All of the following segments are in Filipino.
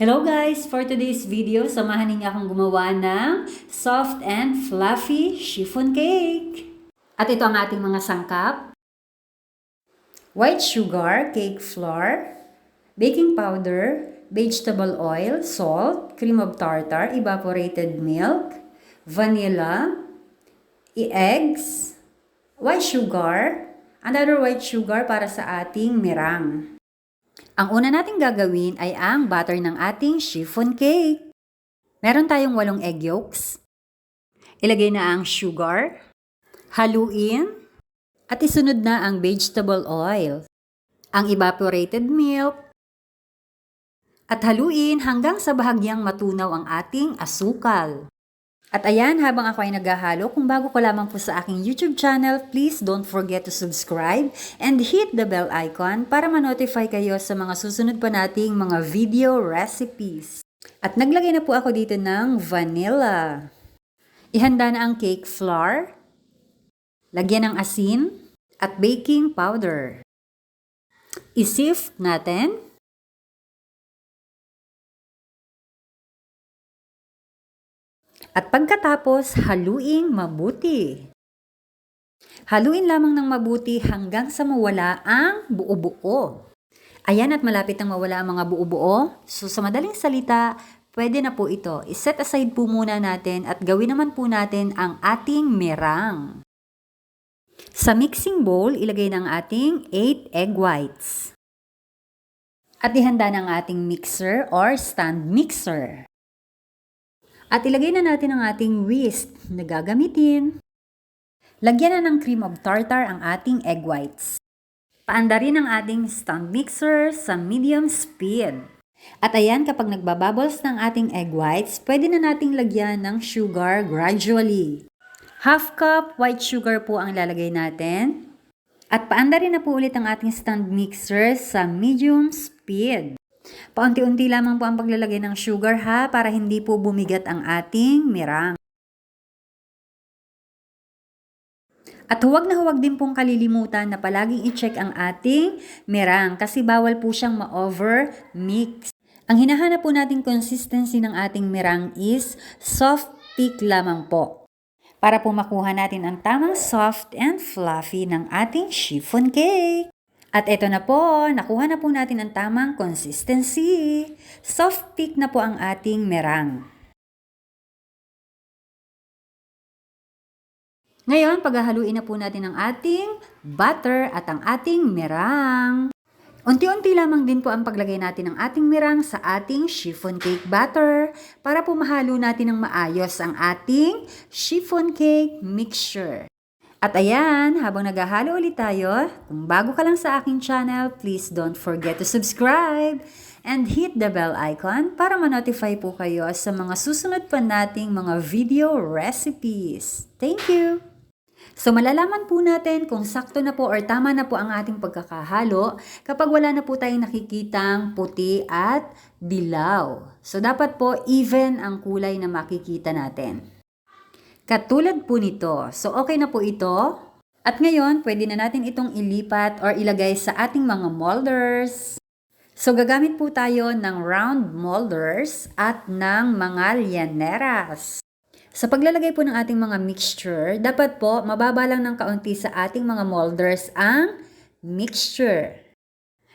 Hello guys! For today's video, samahan niyo akong gumawa ng soft and fluffy chiffon cake. At ito ang ating mga sangkap. White sugar, cake flour, baking powder, vegetable oil, salt, cream of tartar, evaporated milk, vanilla, eggs, white sugar, another white sugar para sa ating mirang. Ang una nating gagawin ay ang butter ng ating chiffon cake. Meron tayong walong egg yolks. Ilagay na ang sugar. Haluin. At isunod na ang vegetable oil. Ang evaporated milk. At haluin hanggang sa bahagyang matunaw ang ating asukal. At ayan, habang ako ay naghahalo, kung bago ko lamang po sa aking YouTube channel, please don't forget to subscribe and hit the bell icon para ma-notify kayo sa mga susunod pa nating mga video recipes. At naglagay na po ako dito ng vanilla. Ihanda na ang cake flour, lagyan ng asin, at baking powder. Isift natin. At pagkatapos, haluing mabuti. Haluin lamang ng mabuti hanggang sa mawala ang buo-buo. Ayan at malapit nang mawala ang mga buo-buo. So sa madaling salita, pwede na po ito. I-set aside po muna natin at gawin naman po natin ang ating merang. Sa mixing bowl, ilagay ng ating 8 egg whites. At ihanda ng ating mixer or stand mixer. At ilagay na natin ang ating whisk na gagamitin. Lagyan na ng cream of tartar ang ating egg whites. Paanda rin ang ating stand mixer sa medium speed. At ayan, kapag nagbabubbles ng ating egg whites, pwede na nating lagyan ng sugar gradually. Half cup white sugar po ang lalagay natin. At paanda rin na po ulit ang ating stand mixer sa medium speed. Paunti-unti lamang po ang paglalagay ng sugar ha para hindi po bumigat ang ating mirang. At huwag na huwag din pong kalilimutan na palaging i-check ang ating mirang kasi bawal po siyang ma-over mix. Ang hinahanap po nating consistency ng ating mirang is soft peak lamang po. Para po makuha natin ang tamang soft and fluffy ng ating chiffon cake. At ito na po, nakuha na po natin ang tamang consistency. Soft peak na po ang ating merang. Ngayon, paghahaluin na po natin ang ating butter at ang ating merang. Unti-unti lamang din po ang paglagay natin ng ating mirang sa ating chiffon cake batter para po mahalo natin ng maayos ang ating chiffon cake mixture. At ayan, habang naghahalo ulit tayo, kung bago ka lang sa aking channel, please don't forget to subscribe and hit the bell icon para ma-notify po kayo sa mga susunod pa nating mga video recipes. Thank you! So malalaman po natin kung sakto na po or tama na po ang ating pagkakahalo kapag wala na po tayong nakikitang puti at dilaw. So dapat po even ang kulay na makikita natin. Katulad po nito. So okay na po ito. At ngayon, pwede na natin itong ilipat or ilagay sa ating mga molders. So gagamit po tayo ng round molders at ng mga lianeras. Sa paglalagay po ng ating mga mixture, dapat po mababa lang ng kaunti sa ating mga molders ang mixture.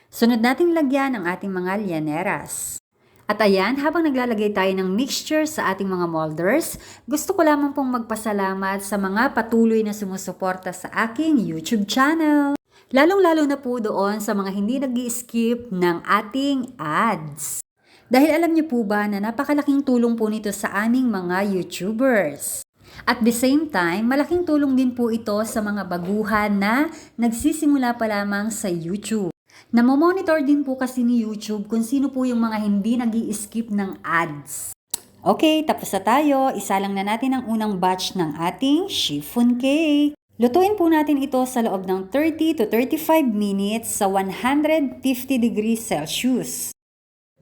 Sunod nating lagyan ang ating mga lianeras. At ayan, habang naglalagay tayo ng mixture sa ating mga molders, gusto ko lamang pong magpasalamat sa mga patuloy na sumusuporta sa aking YouTube channel. Lalong-lalo na po doon sa mga hindi nag skip ng ating ads. Dahil alam niyo po ba na napakalaking tulong po nito sa aming mga YouTubers. At the same time, malaking tulong din po ito sa mga baguhan na nagsisimula pa lamang sa YouTube. Namomonitor din po kasi ni YouTube kung sino po yung mga hindi nag skip ng ads. Okay, tapos na tayo. Isa lang na natin ang unang batch ng ating chiffon cake. Lutuin po natin ito sa loob ng 30 to 35 minutes sa 150 degrees Celsius.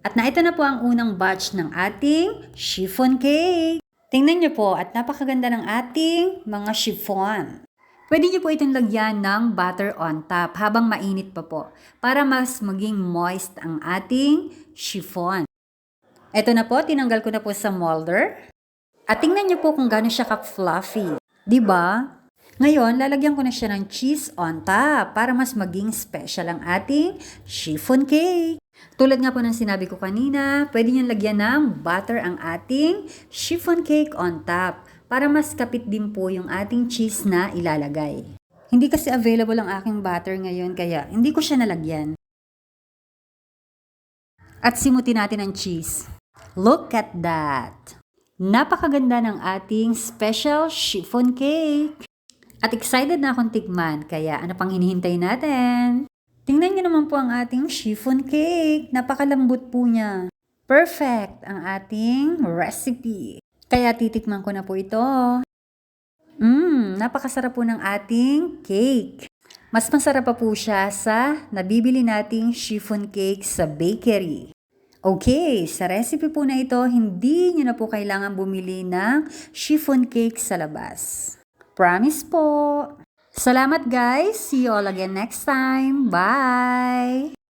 At na ito na po ang unang batch ng ating chiffon cake. Tingnan niyo po at napakaganda ng ating mga chiffon. Pwede niyo po itong lagyan ng butter on top habang mainit pa po para mas maging moist ang ating chiffon. Ito na po, tinanggal ko na po sa molder. At tingnan niyo po kung gaano siya ka-fluffy. ba? Ngayon, lalagyan ko na siya ng cheese on top para mas maging special ang ating chiffon cake. Tulad nga po ng sinabi ko kanina, pwede niyong lagyan ng butter ang ating chiffon cake on top para mas kapit din po yung ating cheese na ilalagay. Hindi kasi available ang aking butter ngayon kaya hindi ko siya nalagyan. At simutin natin ang cheese. Look at that! Napakaganda ng ating special chiffon cake. At excited na akong tikman, kaya ano pang hinihintay natin? Tingnan niyo naman po ang ating chiffon cake. Napakalambot po niya. Perfect ang ating recipe. Kaya titikman ko na po ito. Mmm, napakasarap po ng ating cake. Mas masarap pa po siya sa nabibili nating chiffon cake sa bakery. Okay, sa recipe po na ito, hindi nyo na po kailangan bumili ng chiffon cake sa labas. Promise po! Salamat guys! See you all again next time! Bye!